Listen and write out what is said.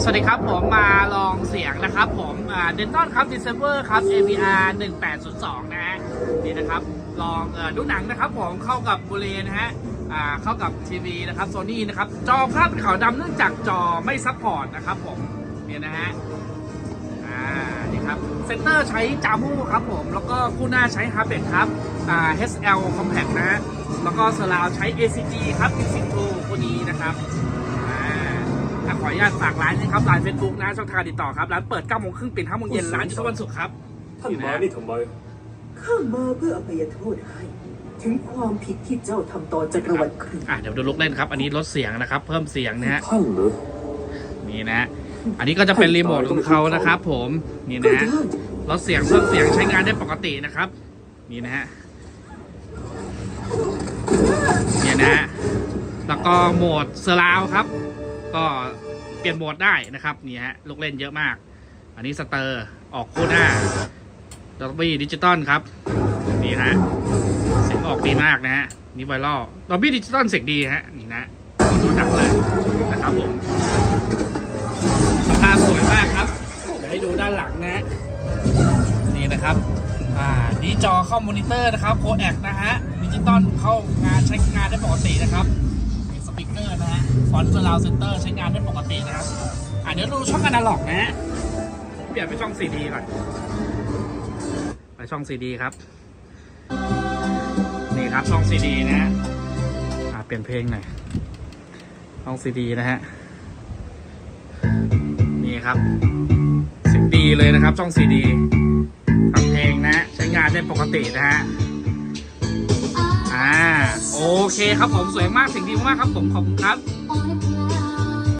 สวัสดีครับผมมาลองเสียงนะครับผมเดนตอนครับ December ครับ APR 1802 นะฮะนี่นะครับลองอดูหนังนะครับผมเข้ากับบูเลนะฮะเข้ากับทีวีนะครับโซนี่นะครับจอภาพขาวดำเนื่องจากจอไม่ซัพพอร์ตนะครับผมเนี่ยนะฮะอ่านี่ครับเซนเตอร์ใช้จามูครับผมแล้วก็คู่หน้าใช้ฮาร์เบครับอ่า HL Compact นะฮะแล้วก็สลาวใช้ ACG ครับ Mixing Tool คู่นี้นะครับ อ่าอะขออนุญาตฝากร้านนะครับร้านเฟซบุ๊กนะช่องทางการติดต่อครับร้านเปิด9โมงครึ่งปิด5โมงเย็นร้านอยู่ทุกวันศุกร์ครับท่านมานี่ทำไมข้ามาเพื่ออภัยโทษให้ ถึงความผิดที่เจ้าทำต่อจักรวรรดิครีอะเดี๋ยวดูลูกเล่นครับ อันนี้ลดเสียงนะครับ เพิ่มเสียงนะฮะท่านเหรอนี่นะฮะอันนี้ก็จะเป็นรีโมทของเขานะครับ ผมนี่ก็นะฮะได้ลดเสียงเพิ่มเสียงใช้งานได้ปกตินะครับ นี่นะฮะเนี่ยนะฮะแล้วก็โหมดเซอร์ราวครับ ก็เปลี่ยนโหมดได้นะครับนี่ฮะลูกเล่นเยอะมาก อันนี้สเตอร์ออกคู่หน้าดอลบี้ดิจิตอลครับนี่ฮะเสียงออกดีมากนะฮะนี่ไวรัลดอลบี้ดิจิตอลเสียงดีฮะนี่นะดูดักเลยนะครับผมสภาพสวยมากครับเดี๋ยวให้ดูด้านหลังนะฮะนี่นะครับอ่านี่จอเข้ามอนิเตอร์นะครับโคแอกนะฮะดิจิตอลเข้างานใช้งานได้ปกติ อนต์ r ราวเซนเตอร์ใช้งานได้ปกตินะครับอะเดี๋ยวดูช่องอนาล็อกนะฮะเปลี่ยนไปช่องซีดีก่อน ไปช่องซีดีครับ นี่ครับช่องซีดีนะฮะอะเปลี่ยนเพลงหน่อยช่องซีดีนะฮะ นี่ครับเสียงดีเลยนะครับช่องซีดีฟังเพลงนะฮะใช้งานได้ปกตินะฮะ อ่าโอเคครับผมสวยมากสิ่งดีมากครับผมขอบคุณครับ